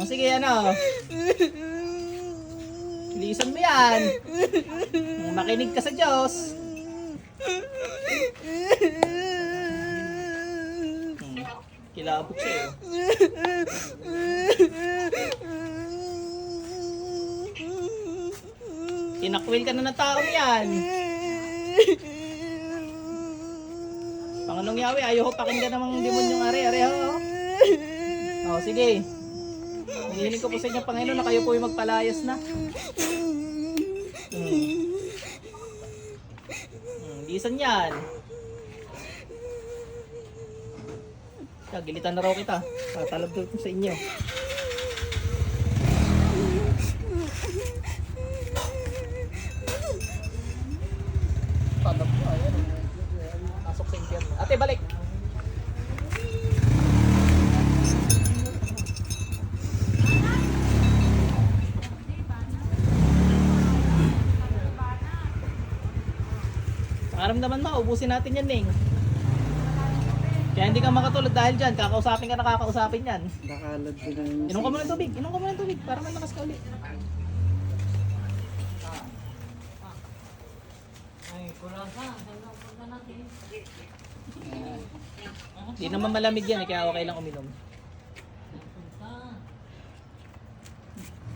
Oh, sige, ano? Lisan mo yan. Makinig ka sa Diyos. Hmm, kilabot siya eh. Inakwil ka na ng taong yan. Pangalong Yahweh, ayaw ho pakinggan namang demonyong are-are ho. Oh, sige. Hinihiling ko po sa inyo, Panginoon, na kayo po yung magpalayas na. Hmm. Hmm, lisan yan. Kaya, gilitan na raw kita. Tatalab ko sa inyo. Talab ko, ayan. Pasok sa impyerno. Ate, balik! Nakaramdaman mo, ubusin natin yan, Ning. Kaya hindi ka makatulog dahil dyan, kakausapin ka na kakausapin yan. Nakalad ko ng Inom ka muna ng tubig, inom ka muna ng tubig para malakas ka ulit. Hindi naman malamig yan eh, kaya okay lang uminom.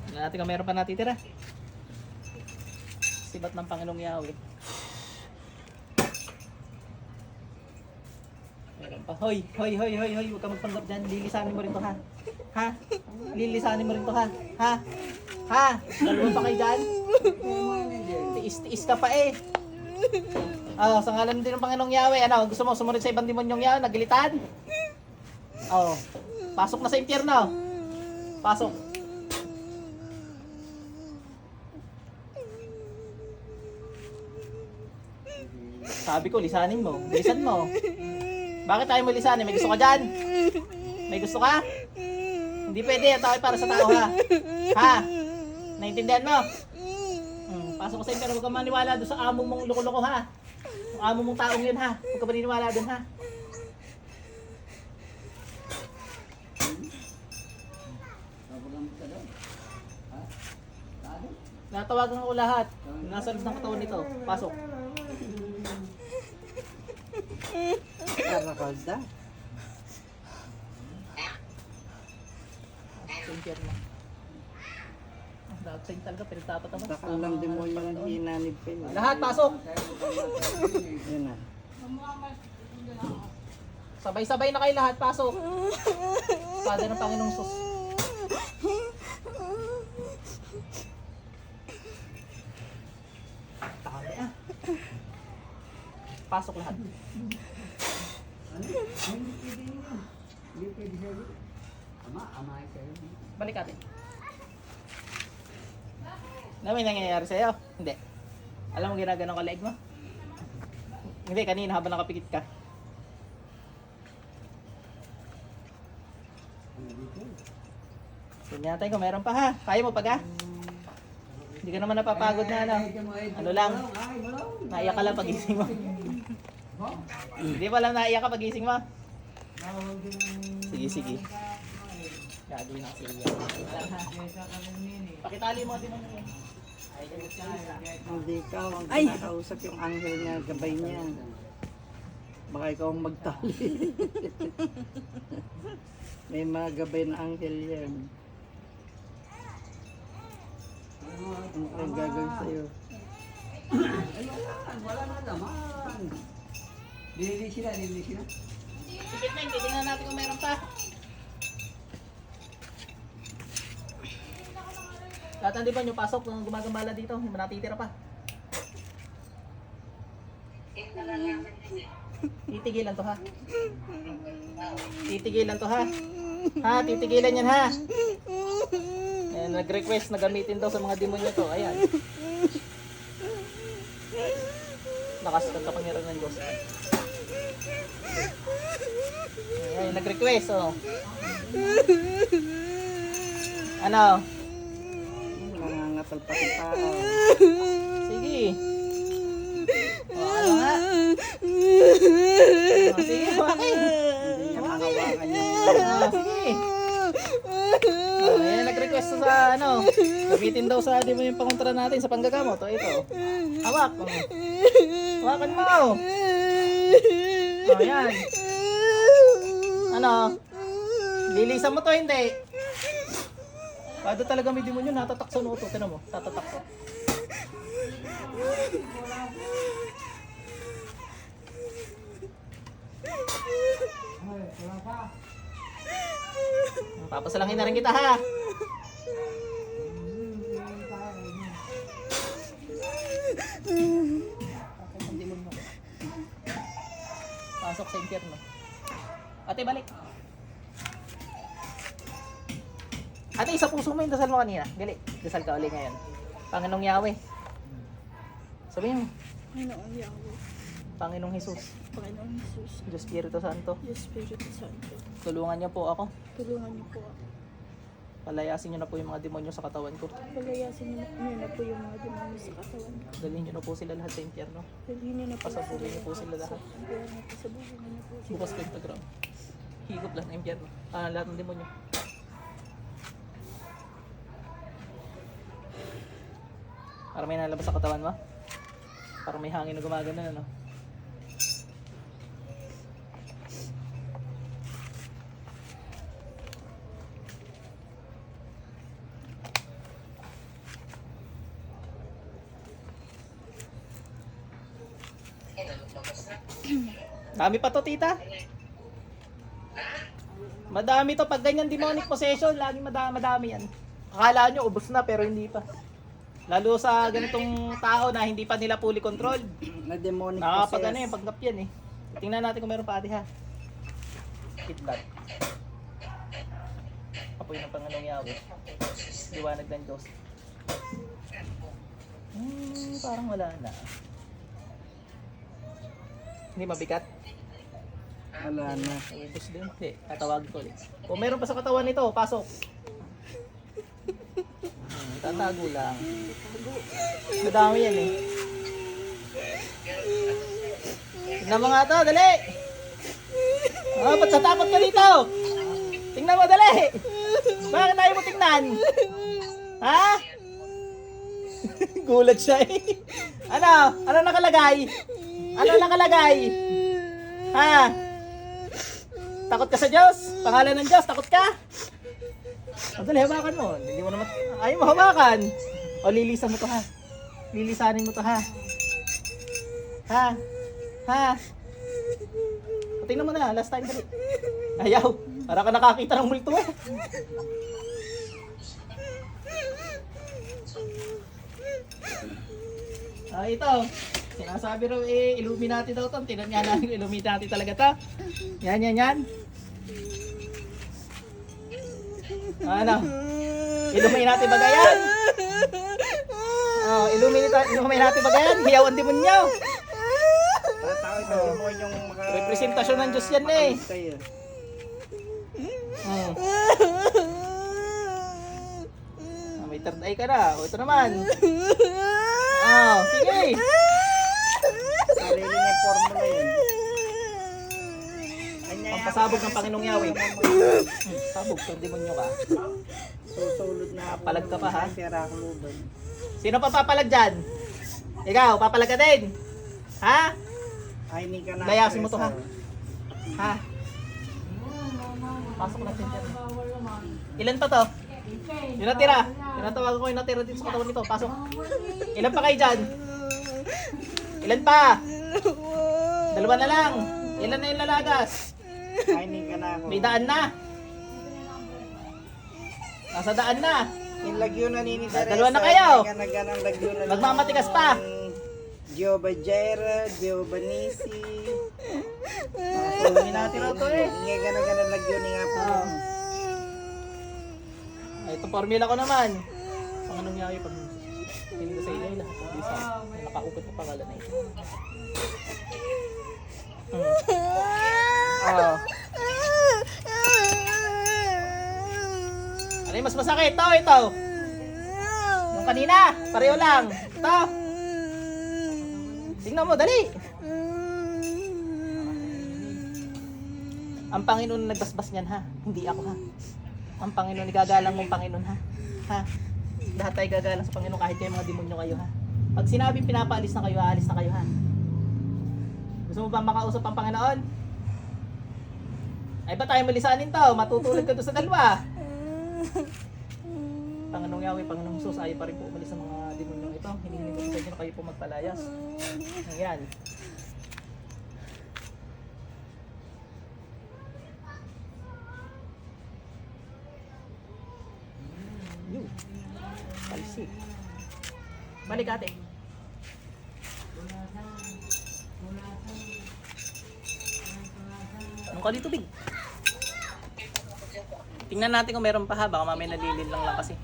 Tingnan natin kung meron pa natitira. Sibat ng Panginoong Yahweh. Pa. Hoy, hoy, hoy, hoy, hoy, huwag ka magpanggap dyan. Lilisanin mo rin to ha. Ha? Lilisanin mo rin to ha. Ha? Ha? Dalawa pa kayo dyan? Tiis-tiis ka pa eh. Oh, sa ngalan din ng Panginoong Yahweh, ano, gusto mo sumunod sa ibang demonyong Yahweh, nagilitan? Oh, pasok na sa impyerno. Pasok. Sabi ko, lisanin mo. Bilisan mo. Bakit tayo mo lisanin? May gusto ka dyan? May gusto ka? Hindi pwede. Ito ay para sa tao ha. Ha? Naintindihan mo? Hmm, pasok ka sa impyerno. Huwag kang maniwala doon sa amo mong loko-loko ha. Yung amo mong taong yun ha. Huwag ka maniniwala doon ha. Natawagan ko lahat. Nasa loob ng katawan nito. Pasok. Karakalda. Ah, Lahat sa talaga, pinagtapatan mo. Baka lang din mo yung hinanib pa yun. Lahat, pasok! Yan na. Sabay-sabay na kayo lahat, pasok! Padre ng Panginoong Sus. Pasok lahat. Balik natin. Ano may nangyayari sa'yo? Hindi. Alam mo ginaganon ka leg mo? Hindi, kanina habang nakapikit ka. Tingnan natin kung meron pa ha. Kaya mo pa ga? Hindi ka naman napapagod na ano. Ano lang. Naiyak ka lang pagising mo. Hindi pa lang naiyak ka pagising mo. Sige, sige. Gagawin na kasi iyak. Pakitali mo din mo. Ay, ganun siya. Hindi ka, ang kinakausap yung anghel niya, gabay niya. Baka ikaw ang magtali. May mga gabay na anghel yan. Ano ang gagawin sa'yo? Sikit na, hindi. Tingnan natin kung meron pa. Lahat hindi ba nyo pasok kung gumagambala dito? Hindi natitira pa? Titigilan to ha. Titigilan to ha. Ha, titigilan yan ha. Ayan, nag-request na gamitin daw sa mga demonyo to. Ayan. Lakas ng kapangyarihan ng Diyos. Ayan, nag-request oh. Ano? Nangangatal pa sa tao. Sige. O, ano nga? O, sige, bakit? Hindi niya mahawakan yung O, sige. O, ayan request sa ano. Gamitin daw sa demonyo yung pangontra natin sa panggagamot. O ito. Hawak. O. Hawakan mo. O yan. Ano? Lilisan mo to hindi. Pado talaga may demonyo natatak sa noo to. Tinan mo. Tatatak to. Papasalangin na rin kita ha. Pasok sa impyerno. Ate, balik. Ate, isa puso mo yung dasal mo kanina. Gali, dasal ka ulit ngayon. Panginoong Yahweh. Sabihin mo, Panginoong Yahweh, Panginoong Jesus, Panginoong Jesus, Diyos Espiritu Santo, Diyos Espiritu Santo, tulungan niyo po ako. tulungan niyo po ako. Palayasin niyo na po yung mga demonyo sa katawan ko. Palayasin niyo niyo na po yung mga demonyo sa katawan ko. Dalhin niyo na po sila lahat sa impyerno. Dalhin niyo na po Pasabugin niyo po sila lahat. Niyo pasabugin niyo po sila. Bukas pentagram. Higop lahat ng impyerno. Ah, lahat ng demonyo. Para may nalabas sa katawan mo? Para may hangin na gumagana, ano? Dami pa to, tita. Madami to. Pag ganyan demonic possession, laging madami, madami yan. Akala nyo, ubos na, pero hindi pa. Lalo sa ganitong tao na hindi pa nila fully controlled. Na demonic Nakakapag ano possessed. yung panggap yan eh. Tingnan natin kung meron pa ate ha. Hit that. Apoy ng Panginoong Yahweh. Liwanag ng Diyos. Hmm, parang wala na. Hindi mabigat. Wala na. Din. Hindi, tatawagin ko ulit. Kung meron pa sa katawan nito, pasok. Hmm, tatago lang. Madami yan eh. Tingnan mo nga to, dali! Oh, ba't tatakot ka dito? Tingnan mo, dali! Bakit ayaw mo tingnan? Ha? Gulat siya eh. Ano? Ano nakalagay? Ano nakalagay? Ha? Takot ka sa Diyos? Pangalan ng Diyos, takot ka? O dali, hawakan mo. Hindi mo naman, ayaw mo hawakan. O lilisan mo to ha. Lilisanin mo to ha. Ha? Ha? O, tingnan mo na, last time dali. Ayaw. Para ka nakakita ng multo eh. Ah, ito. Sinasabi raw eh, Illuminati daw to. Tingnan nga natin kung Illuminati talaga to. Yan, yan, yan. Ano? Illuminati ba yan? Oh, Illuminati, Illuminati ba yan? Hiyaw ang demonyo. Maka... Representasyon ng Diyos yan eh. Hmm. Ah, may third eye ka na. O, ito naman. Oh, sige. Formula yun. Kanya Ang pasabog ng Panginoong Yahweh. Sabog, kung demonyo ka. Susulod na ako. Palag ka pa, ha? Pera ako luban. Sino pa papalag dyan? Ikaw, papalag ka din. Ha? Ay, hindi ka na. Layasin mo to, ha? Ha? Pasok na siya dyan. Ilan pa to? Yung natira. Tinatawagan ko yung natira dito sa katawan nito. Pasok. Ilan pa kayo dyan? Ilan pa? Dalawa na lang. Ilan na yung lalagas? Hindi ka na ako. May daan na. Nasa daan na. Yung lagyo na ni Teresa. Dalawa na kayo. Hindi ka na ganang lagyo na. Magmamatigas pa. Giova Jaira, Giova Nisi. Raw to eh. Hindi ka na ganang lagyo ni nga po. Ah. Ay, ito formula ko naman. Panganong yayo pag hindi sa inyo lahat. Nakaupit na pangalan na ito. Hmm. Oh. Ano yung mas masakit? Ito, ito. Yung kanina, pareho lang. Ito. Tingnan mo, dali. Ang Panginoon ang nagbasbas niyan ha. Hindi ako ha. ang Panginoon, igagalang mong Panginoon ha. Ha? Lahat tayo gagalang sa Panginoon kahit kayo mga demonyo kayo ha. Pag sinabing pinapaalis na kayo, aalis na kayo ha. Gusto mo ba makausap ang Panginoon? Ay ba tayo malisanin to? Matutulog ka doon sa dalawa. Panginoong Yahweh, Panginoong Jesus, ayaw pa rin po umalis sa mga demonyong ito. Hinihiling ko sa kayo po magpalayas. Ayan. Yun. Palsik. Balik ate. Anong ka dito, Big? Tingnan natin kung meron pa ha. Baka mamaya nalilin lang lang kasi.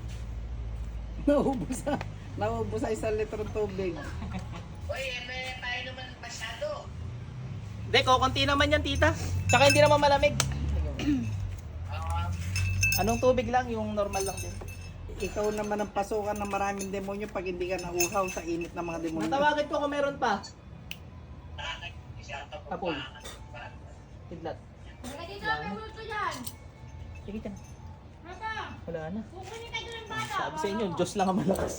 Naubos na. Naubos sa isang litro tubig. Hindi, kukunti naman yan, tita. Tsaka hindi naman malamig. Anong tubig lang? Yung normal lang din. Ikaw naman ang pasukan ng maraming demonyo pag hindi ka nauhaw sa init ng mga demonyo. Natawagan ko kung meron pa. Apoy. Kidlat. Ka, may multo yan. Sige dyan. Mata, Wala na. ka. Sabi sa inyo, Diyos lang ang malakas.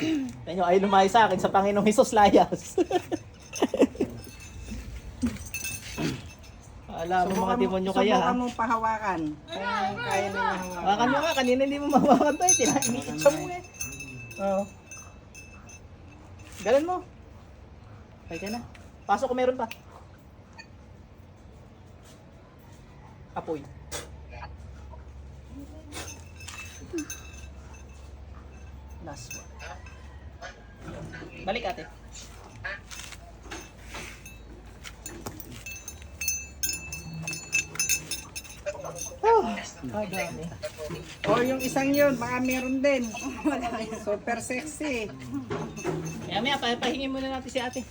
Sa inyo, ay lumayo sa akin sa Panginoong Hesus Layas. Alam mo mga demonyo kaya ha. Subukan mong pahawakan. Kaya kaya na niya hawakan. Mo nga, kanina hindi mo mahawakan to eh. Tinainiitsa mo eh. Oo. Galan mo. Okay ka na. Pasok ko meron pa. Apoy. Last one. Balik ate. Oh, ah, dami. O yung isang yun, baka meron din. Super sexy. Kaya maya, pa- pahingin muna natin si ate.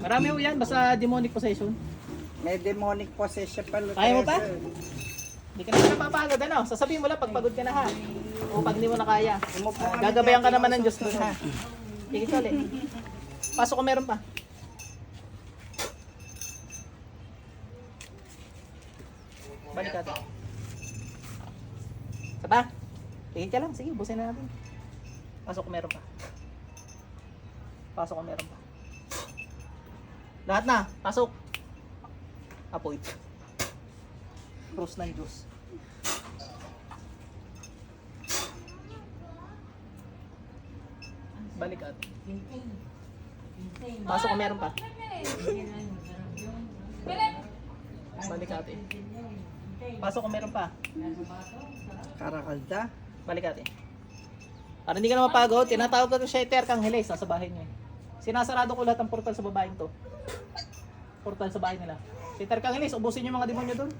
Marami ho yan, basta demonic possession. May demonic possession pala. Kaya mo pa? Teresa. Hindi ka naman napapagod, ano? Sasabihin mo lang pag pagod ka na ha. O pag hindi mo na kaya. Na gagabayan ka naman ng Diyos ka. ha. Sige ka. Pasok ko meron pa. Balik ka pa? Tingin ka lang. Sige, busin na natin. Pasok ko meron pa. Pasok ko meron pa. Lahat na. Pasok. Apoy. Cross ng Diyos. Balik at. Pasok ko meron pa. Balik ate. Pasok ko meron pa. Karakalda. Balik ate. Para hindi ka na mapagod, tinatawag ko siya Ter Kang Hiles, nasa bahay niya. eh. Sinasarado ko lahat ng portal sa babaeng to. Portal sa bahay nila. Si Ter Kang Hiles, ubusin yung mga demonyo doon.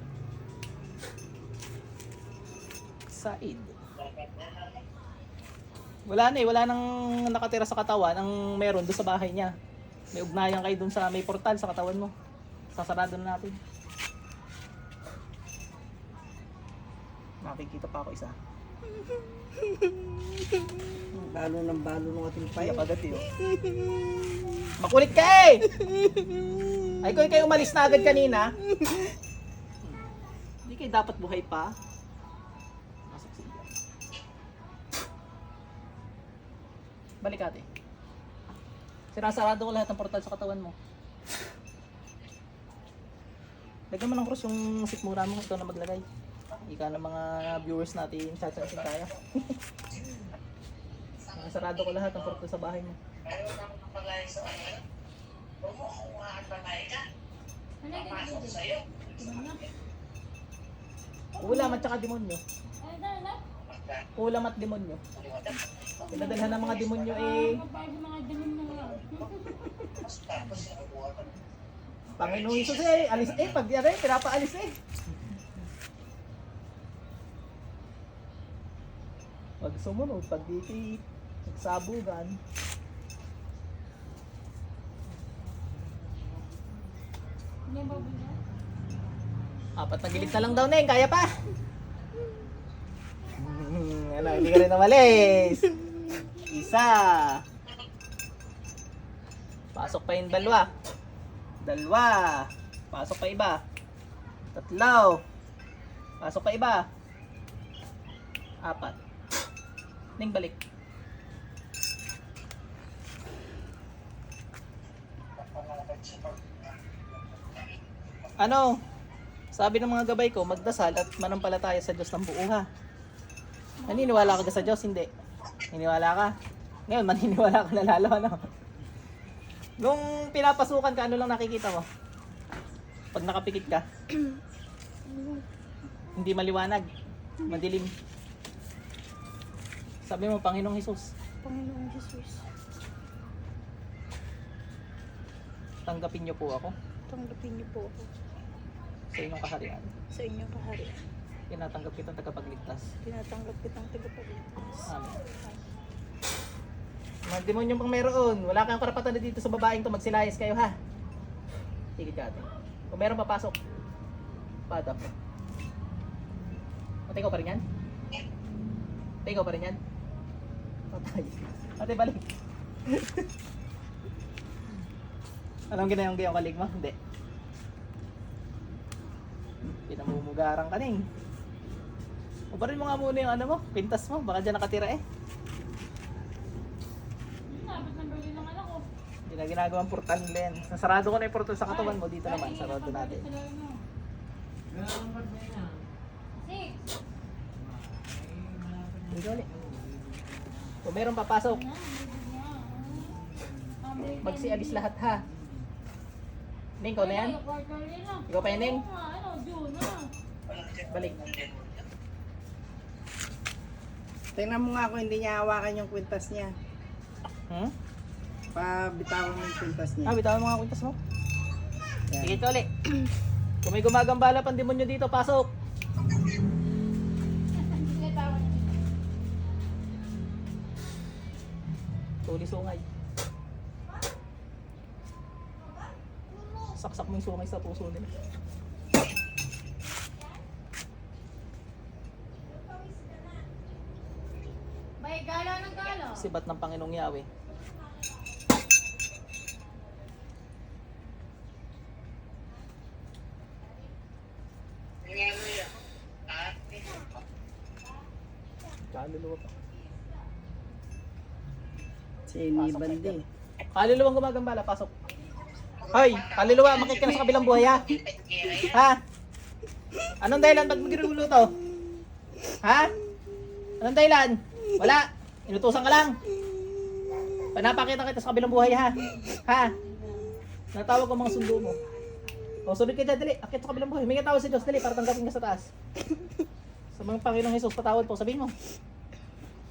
Said. Wala na eh, wala nang nakatira sa katawan ang meron doon sa bahay niya. May ugnayan kayo doon sa may portal sa katawan mo. Sasarado na natin. Nakikita pa ako isa. Balo ng balo ng ating payo. pagati oh. Makulit ka eh! Ay kung kayo umalis na agad kanina. Hindi kayo dapat buhay pa. Balik ate. Sinasarado ko lahat ng portal sa katawan mo. Lagyan mo ng cross yung sikmura mo. Ito na maglagay. Ika ng mga viewers natin, tsatsasin kaya. Sarado ko lahat ng portal sa bahay mo. Ulam at saka demonyo. Ulam at demonyo. Pinadalhan ng mga demonyo eh. Panginoon Jesus eh. Alis eh. Pag yan eh. Pinapaalis eh. Pag sumunod, pag di nagsabugan. Apat na gilit na lang daw, Neng. Kaya pa. Ano, hindi ka rin namalis. Isa. Pasok pa yung dalawa. Dalawa. Pasok pa iba. Tatlo. Pasok pa iba. Apat. Ning balik. Ano? Sabi ng mga gabay ko, magdasal at manampalataya sa Diyos ng buo ha. Naniniwala ka sa Diyos? Hindi. Naniniwala ka? Ngayon, maniniwala ka na lalo, ano? Nung pinapasukan ka, ano lang nakikita mo? Pag nakapikit ka, hindi maliwanag, madilim. Sabi mo, Panginoong Hesus, Panginoong Jesus, tanggapin niyo po ako tanggapin niyo po ako sa inyong kaharian. sa inyong kaharian. Tinatanggap kitang tagapagligtas. Tinatanggap kitang tagapagligtas. Amen. Mga demonyo pang meron. Wala kang karapatan na dito sa babaeng to. Magsilayas kayo ha. Ka ate. Kung meron papasok, padap. Ate, ikaw pa rin yan? Ate, ikaw pa rin yan? Patay. Ate, balik. Anong ginayang gayong kalig mo? Hindi. Pinamumugarang ka ning. Ubarin mo nga muna yung ano mo, pintas mo, baka dyan nakatira eh. Dapat number yun ng anak ko. Hindi na ginagawang portal Glenn. Nasarado ko na yung portal sa katawan mo. Dito naman, sarado natin. Six. Dito ulit. Kung meron papasok, magsialis lahat ha. Ning, ikaw na yan? Ikaw pa yan, Ning? Ano, June ah. Balik. Tingnan mo nga kung hindi niya hawakan yung kwintas niya. Hmm? Pabitawan mo yung kwintas niya. Ah, bitawan mo nga kwintas mo. Yan. Sige ulit. Kung may gumagambala pang demonyo dito, pasok. Tuli sungay. Saksak mo yung sungay sa puso nila. May gala ng gala. Sibat ng Panginoong Yahweh. Kaluluwa pa. Si Nibandi. Kaluluwang gumagambala, pasok. Hoy, kaluluwa, makik ka na sa kabilang buhay ha. Ha? Anong dahilan ba't magrirulo to? Ha? Anong dahilan? Wala. Inutusan ka lang. Panapakita kita sa kabilang buhay ha. Ha? Natawag ko mga sundo mo. O, sunod ka dyan, dali. Akit sa kabilang buhay. May tawag sa Diyos, dali, para tanggapin ka sa taas. Sa mga Panginoong Jesus, patawad po. Sabihin mo.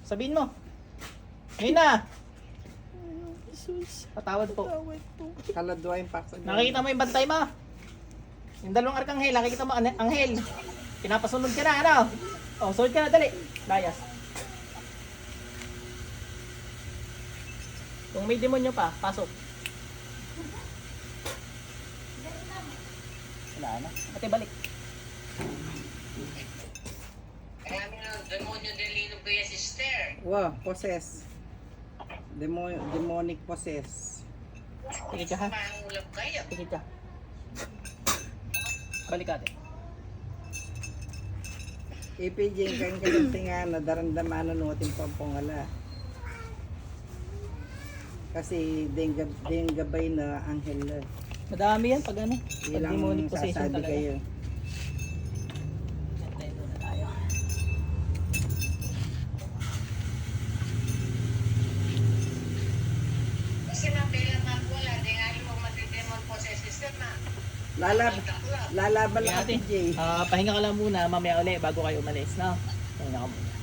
Sabihin mo. Ngayon na. Jesus, Patawad po. tawad po. Kaladwa yung paksa niya. Nakikita mo yung bantay mo? Yung dalawang arkanghel, nakikita mo ane- anghel. Pinapasunod ka na, ano? O, sunod ka na, dali. Layas. Kung may demonyo pa, pasok. Wala na. Ate, balik. Marami na demonyo delino ko yung sister. Wow, possess. Demo demonic possess. Tigit ka ha. Pangulap kayo. Tigit ka. Balik ate. IPJ kang kaganti nga na daramdaman ano nutin pampongala. Kasi deng deng gabay na anghel. Madami yan pag ano. Pag Ilang demonic possession talaga. kayo. Lalab lalaban lang ate, IPJ. ah, pahinga ka lang muna, mamaya ulit bago kayo umalis, no? Pahinga ka muna.